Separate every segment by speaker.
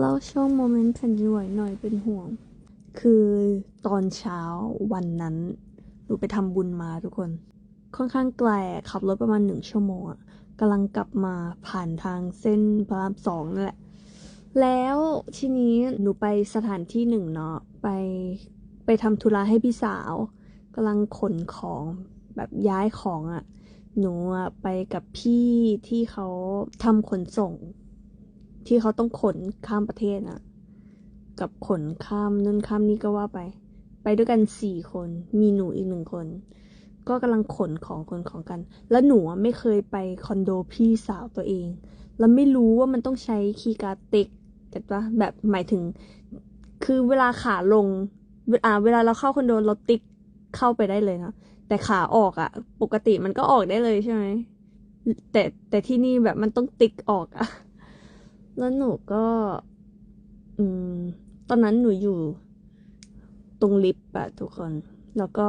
Speaker 1: เล่าช่วงโมเมนต์แผ่นดินไหวหน่อยเป็นห่วง คือตอนเช้าวันนั้นหนูไปทำบุญมาทุกคน ค่อนข้างไกลขับรถประมาณหนึ่งชั่วโมงอะกำลังกลับมาผ่านทางเส้นพระรามสองนั่นแหละ แล้วทีนี้หนูไปสถานที่หนึ่งเนาะไปไปทำธุระให้พี่สาวกำลังขนของแบบย้ายของอะ่ะหนูอะไปกับพี่ที่เขาทำขนส่ง ที่เขาต้องขนข้ามประเทศอะกับขนข้ามนู่นข้ามนี่ก็ว่าไป ไปด้วยกันสี่คนมีหนูอีกหนึ่งคน ก็กำลังขนของขนของกัน แล้วหนูไม่เคยไปคอนโดพี่สาวตัวเอง แล้วไม่รู้ว่ามันต้องใช้คีย์การ์ดติ๊กเก็ตปะแบบหมายถึง คือเวลาขาลงเวลาเวลาเราเข้าคอนโดเราติ๊กเข้าไปได้เลยนะแต่ขาออกอะปกติมันก็ออกได้เลยใช่ไหมแต่แต่ที่นี่แบบมันต้องติ๊กออกอะ แล้วหนูก็ อืม ตอนนั้นหนูอยู่ตรงลิฟต์อะทุกคน แล้วก็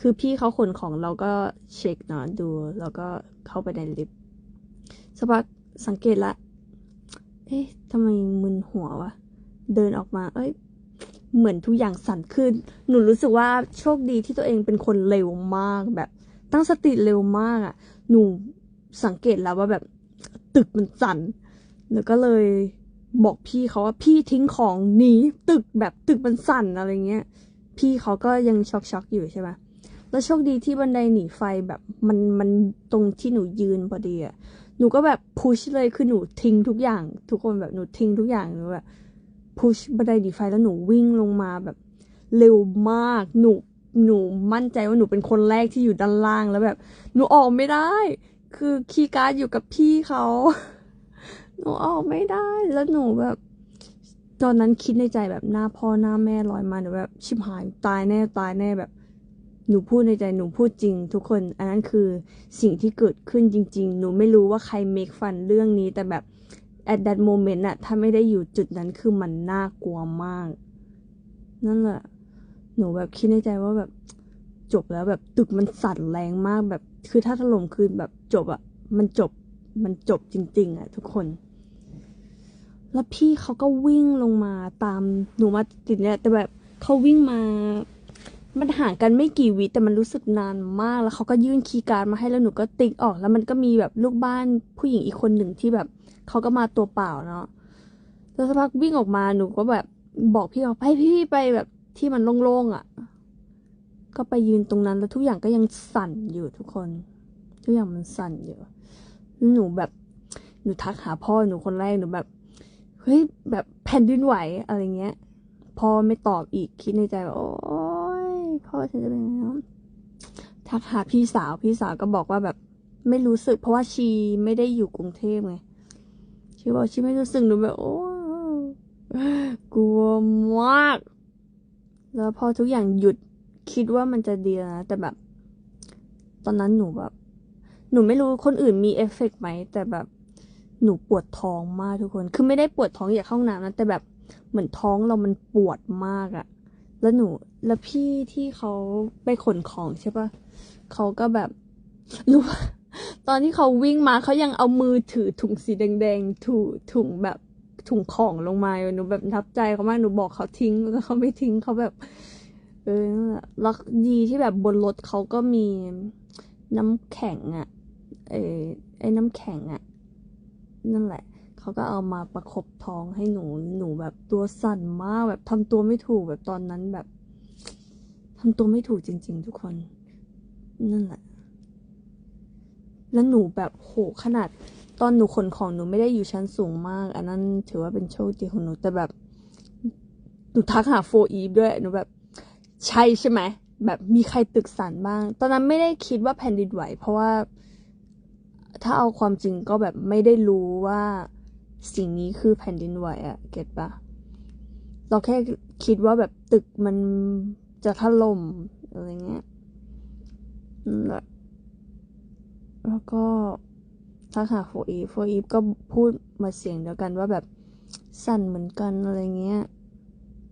Speaker 1: คือพี่เขาขนของเราก็เช็คเนาะดู แล้วก็เข้าไปในลิฟต์สักพักสังเกตละ เอ๊ะทำไมมึนหัววะ เดินออกมา เอ้ย เหมือนทุกอย่างสั่นขึ้น หนูรู้สึกว่าโชคดีที่ตัวเองเป็นคนเร็วมากแบบ ตั้งสติเร็วมากอะ่ะ หนูสังเกตแล้วว่าแบบ ตึกมันสั่น หนูก็เลยบอกพี่เขาว่าพี่ทิ้งของหนีตึกแบบตึกมันสั่นอะไรเงี้ย พี่เขาก็ยังช็อกช็อกๆอยู่ใช่ปะแล้วโชคดีที่บันไดหนีไฟแบบมันมันตรงที่หนูยืนพอดีอะหนูก็แบบพุชเลยคือหนูทิ้งทุกอย่าง ทุกคนแบบหนูทิ้งทุกอย่างหนูแบบพุชบันไดดีไฟแล้วหนูวิ่งลงมาแบบเร็วมากหนูหนูมั่นใจว่าหนูเป็นคนแรกที่อยู่ด้านล่างแล้วแบบ หนูออกไม่ได้ คือคีย์การ์ดอยู่กับพี่เขา หนูออกไม่ได้ แล้วหนูแบบ ตอนนั้นคิดในใจแบบหน้าพ่อหน้าแม่ลอยมาหนูแบบชิบหายตายแน่ตายแน่แบบ หนูพูดในใจหนูพูดจริง ทุกคน อันนั้นคือสิ่งที่เกิดขึ้นจริง ๆ หนูไม่รู้ว่าใคร make fun เรื่องนี้ แต่แบบ at that moment อะถ้าไม่ได้อยู่จุดนั้นคือมันน่ากลัวมาก นั่นแหละ หนูแบบคิดในใจว่าแบบจบแล้วแบบตึกมันสั่นแรงมากแบบ คือถ้าถล่มคือแบบจบอะมันจบมันจบจริง ๆอะทุกคน แล้วพี่เขาก็วิ่งลงมาตามหนูมาติดเนี่ยแต่แบบเขาวิ่งมามันห่างกันไม่กี่วิแต่มันรู้สึกนานมาก แล้วเขาก็ยื่นคีย์การ์ดมาให้แล้วหนูก็ติ๊กออก แล้วมันก็มีแบบลูกบ้านผู้หญิงอีกคนหนึ่งที่แบบเขาก็มาตัวเปล่าเนาะแล้วสักพักวิ่งออกมาหนูก็แบบบอกพี่เขาไปพี่ไปแบบที่มันโล่งๆอะ่ะ ก็ไปยืนตรงนั้นแล้วทุกอย่างก็ยังสั่นอยู่ทุกคน ทุกอย่างมันสั่นอยู่หนูแบบหนูทักหาพ่อหนูคนแรกหนูแบบ เฮ้ยแบบแผ่นดินไหวอะไรเงี้ยพ่อไม่ตอบอีกคิดในใจว่าโอ๊ยพ่อฉันจะเป็นยังไงเนาะทักหาพี่สาวพี่สาวก็บอกว่าแบบไม่รู้สึก เพราะว่าชีไม่ได้อยู่กรุงเทพไงชีบอกชีไม่รู้สึกหนูแบบโอ้กลัวมากแล้วพอทุกอย่างหยุดคิดว่ามันจะดีนะแต่แบบ ตอนนั้นหนูแบบ หนูไม่รู้คนอื่นมีเอฟเฟกต์ไหมแต่แบบ หนูปวดท้องมากทุกคน คือไม่ได้ปวดท้องอยากเข้าห้องน้ำนะ แต่แบบเหมือนท้องเรามันปวดมากอะแล้วหนู แล้วพี่ที่เขาไปขนของใช่ปะเขาก็แบบรู้ว่าตอนที่เขาวิ่งมาเขายังเอามือถือถุงสีแดงๆถุงถุงแบบถุงของลงมาหนูแบบทับใจเขามากหนูบอกเขาทิ้งแล้วเขาไม่ทิ้งเขาแบบ เออแล้วดีที่แบบบนรถเขาก็มีน้ำแข็งอะเออไอ้น้ำแข็งอะ นั่นแหละ เขาก็เอามาประคบท้องให้หนูหนูแบบตัวสั่นมากแบบทำตัวไม่ถูกแบบตอนนั้นแบบทำตัวไม่ถูกจริง ๆ ทุกคน นั่นแหละ แล้วหนูแบบโหขนาดตอนหนูขนของหนูไม่ได้อยู่ชั้นสูงมาก อันนั้นถือว่าเป็นโชคดีของหนูแต่แบบหนูทักหาโฟอีฟด้วยหนูแบบใช่ใช่ไหมแบบมีใครตึกสั่นบ้าง ตอนนั้นไม่ได้คิดว่าแผ่นดินไหว เพราะว่า ถ้าเอาความจริงก็แบบไม่ได้รู้ว่าสิ่งนี้คือแผ่นดินไหวอะเก็ตปะเราแค่คิดว่าแบบตึกมันจะถล่มอะไรเงี้ยและแล้วก็ทักหาโฟอีฟโฟอีฟก็พูดมาเสียงเดียวกันว่าแบบสั่นเหมือนกันอะไรเงี้ย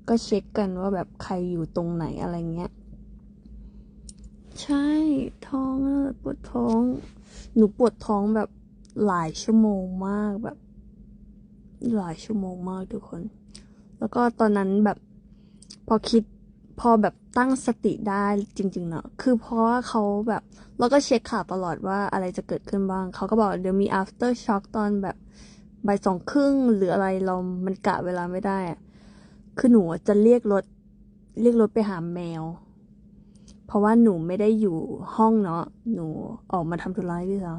Speaker 1: ก็เช็คกันว่าแบบใครอยู่ตรงไหนอะไรเงี้ย ใช่ท้องปวดท้อง หนูปวดท้องแบบหลายชั่วโมงมากแบบ หลายชั่วโมงมากทุกคน แล้วก็ตอนนั้นแบบพอคิดพอแบบตั้งสติได้จริง ๆ เนาะคือเพราะว่าเขาแบบเราก็เช็คข่าวตลอดว่าอะไรจะเกิดขึ้นบ้าง เขาก็บอกเดี๋ยวมี after shock ตอนแบบบ่ายสองครึ่งหรืออะไรเรา มันกะเวลาไม่ได้อะคือหนูจะเรียกรถ เรียกรถไปหาแมว เพราะว่าหนูไม่ได้อยู่ห้องเนาะหนูออกมาทำธุระที่แล้ว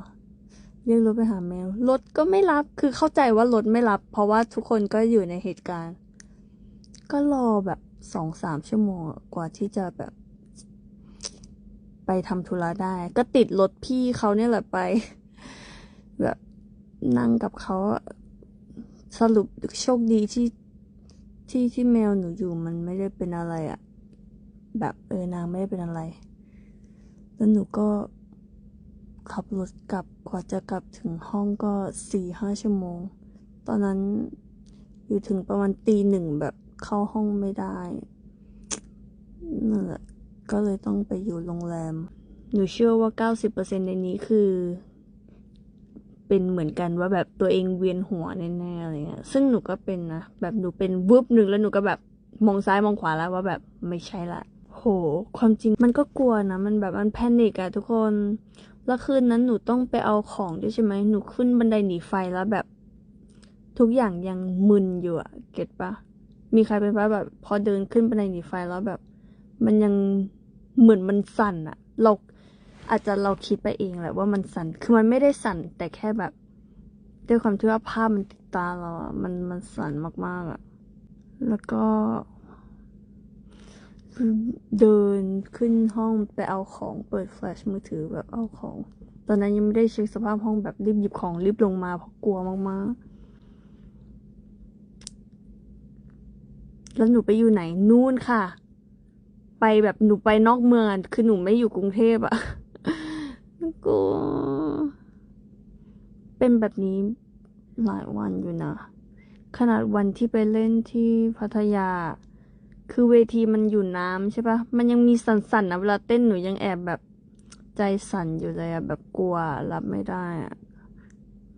Speaker 1: เรียกรถไปหาแมวรถก็ไม่รับคือเข้าใจว่ารถไม่รับ เพราะว่าทุกคนก็อยู่ในเหตุการณ์ ก็รอแบบสองสามชั่วโมงกว่าที่จะแบบ ไปทำธุระได้ ก็ติดรถพี่เขาเนี่ยแหละไป แบบนั่งกับเขาสรุปโชคดีที่ที่ที่แมวหนูอยู่มันไม่ได้เป็นอะไรอะ แบบเออนางไม่ได้เป็นอะไร แล้วหนูก็ขับรถกลับกว่าจะกลับถึงห้องก็สี่ห้าชั่วโมง ตอนนั้นอยู่ถึงประมาณตีหนึ่งแบบเข้าห้องไม่ได้นั่นแหละก็เลยต้องไปอยู่โรงแรม หนูเชื่อว่าเก้าสิบเปอร์เซ็นในนี้คือ เป็นเหมือนกันว่าแบบตัวเองเวียนหัวแน่ๆอะไรเงี้ย ซึ่งหนูก็เป็นนะ แบบหนูเป็นวืบหนึ่งแล้วหนูก็แบบมองซ้ายมองขวาแล้วว่าแบบไม่ใช่ละ โห ความจริงมันก็กลัวนะ มันแบบมันแพนิกอะทุกคน แล้วคืนนั้นหนูต้องไปเอาของด้วยใช่ไหม หนูขึ้นบันไดหนีไฟแล้วแบบ ทุกอย่างยังมึนอยู่อะเก็ตปะ มีใครเป็นปะแบบ พอเดินขึ้นบันไดหนีไฟแล้วแบบ มันยังเหมือนมันสั่นอะเราอาจจะเราคิดไปเองแหละว่ามันสั่น คือมันไม่ได้สั่นแต่แค่แบบด้วยความที่ว่าภาพมันติดตาเราอะมันมันสั่นมากๆอะแล้วก็ เดินขึ้นห้องไปเอาของเปิดแฟลชมือถือแบบเอาของ ตอนนั้นยังไม่ได้เช็คสภาพห้องแบบรีบหยิบของรีบลงมาเพราะกลัวมากๆ แล้วหนูไปอยู่ไหนนู่นค่ะ ไปแบบหนูไปนอกเมืองคือหนูไม่อยู่กรุงเทพอะกลัวเป็นแบบนี้หลายวันอยู่นะ ขนาดวันที่ไปเล่นที่พัทยา คือเวทีมันอยู่น้ำใช่ปะมันยังมีสั่นๆนะเวลาเต้นหนูยังแอบแบบใจสั่นอยู่เลยอะแบบกลัวรับไม่ได้อะ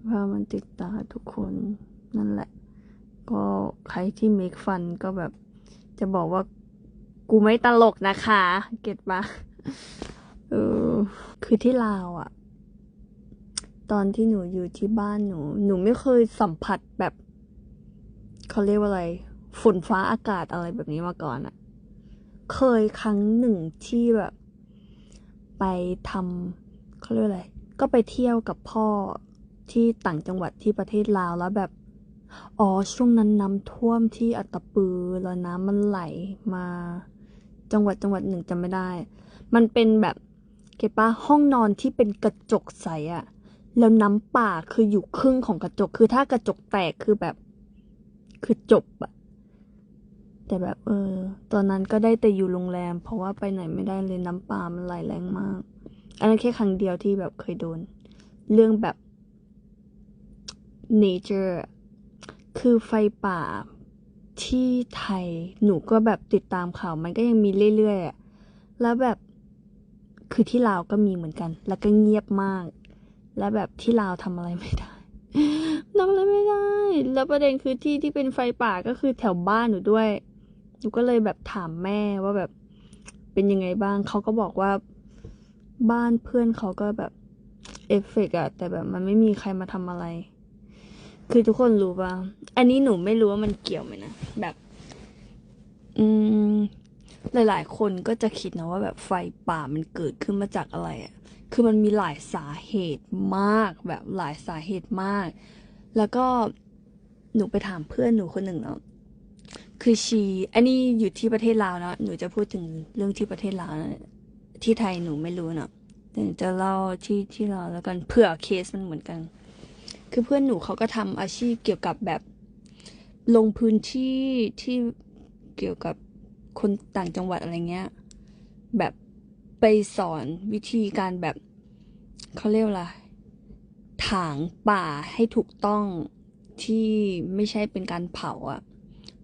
Speaker 1: เพราะมันติดตาทุกคนนั่นแหละ ก็ใครที่เมคฟันก็แบบ จะบอกว่ากูไม่ตลกนะคะ เก็ตปะเออคือที่ลาวอะตอนที่หนูอยู่ที่บ้านหนู หนูไม่เคยสัมผัสแบบเขาเรียกว่าอะไร ฝนฟ้าอากาศอะไรแบบนี้มาก่อนอะเคยครั้งหนึ่งที่แบบ ไปทำเขาเรียกอะไร ก็ไปเที่ยวกับพ่อที่ต่างจังหวัดที่ประเทศลาวแล้วแบบ อ๋อ ช่วงนั้นน้ำท่วมที่อัตตปือแล้วน้ำมันไหลมา จังหวัดจังหวัดหนึ่งจำไม่ได้ มันเป็นแบบเก็บปะห้องนอนที่เป็นกระจกใสอะแล้วน้ำป่าคืออยู่ครึ่งของกระจก คือถ้ากระจกแตกคือแบบ คือจบอะ แต่แบบเออ ตอนนั้นก็ได้แต่อยู่โรงแรม เพราะว่าไปไหนไม่ได้เลยน้ำป่ามันไหลแรงมาก อันนั้นแค่ครั้งเดียวที่แบบเคยโดน เรื่องแบบ nature คือไฟป่าที่ไทยหนูก็แบบติดตามข่าวมันก็ยังมีเรื่อยๆอะแล้วแบบคือที่ลาวก็มีเหมือนกัน แล้วก็เงียบมาก แล้วแบบที่ลาวทำอะไรไม่ได้ทำอะไรไม่ได้ แล้วประเด็นคือที่ที่เป็นไฟป่าก็คือแถวบ้านหนูด้วย หนูก็เลยแบบถามแม่ว่าแบบเป็นยังไงบ้าง เขาก็บอกว่าบ้านเพื่อนเขาก็แบบเอฟเฟกต์อะแต่แบบมันไม่มีใครมาทำอะไร คือทุกคนรู้ป่ะ อันนี้หนูไม่รู้ว่ามันเกี่ยวไหมนะ แบบ อืม หลายๆ คนก็จะคิดนะว่าแบบไฟป่ามันเกิดขึ้นมาจากอะไรอะคือมันมีหลายสาเหตุมากแบบหลายสาเหตุมาก แล้วก็หนูไปถามเพื่อนหนูคนหนึ่งเนาะ คือชี อันนี้อยู่ที่ประเทศลาวนะหนูจะพูดถึงเรื่องที่ประเทศลาวนะที่ไทยหนูไม่รู้เนาะแต่หนูจะเล่าที่ที่ลาวแล้วกันเผื่อเคสมันเหมือนกัน คือเพื่อนหนูเขาก็ทำอาชีพเกี่ยวกับแบบลงพื้นที่ที่เกี่ยวกับคนต่างจังหวัดอะไรเงี้ย แบบไปสอนวิธีการแบบเขาเรียกว่าอะไรถางป่าให้ถูกต้องที่ไม่ใช่เป็นการเผาอะ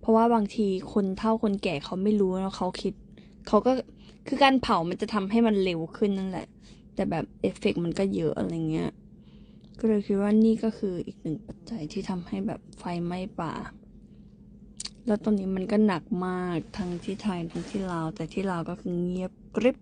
Speaker 1: ราะว่าบางทีคนเท่าคนแก่เขาไม่รู้แล้วเขาคิด เขาก็คือการเผามันจะทำให้มันเร็วขึ้นนั่นแหละ แต่แบบเอฟเฟกมันก็เยอะอะไรเงี้ย ก็เลยคิดว่านี่ก็คืออีกหนึ่งปัจจัยที่ทำให้แบบไฟไหม้ป่า แล้วตอนนี้มันก็หนักมากทั้งที่ไทยทั้งที่ลาวแต่ที่ลาวก็คือเงียบกริบ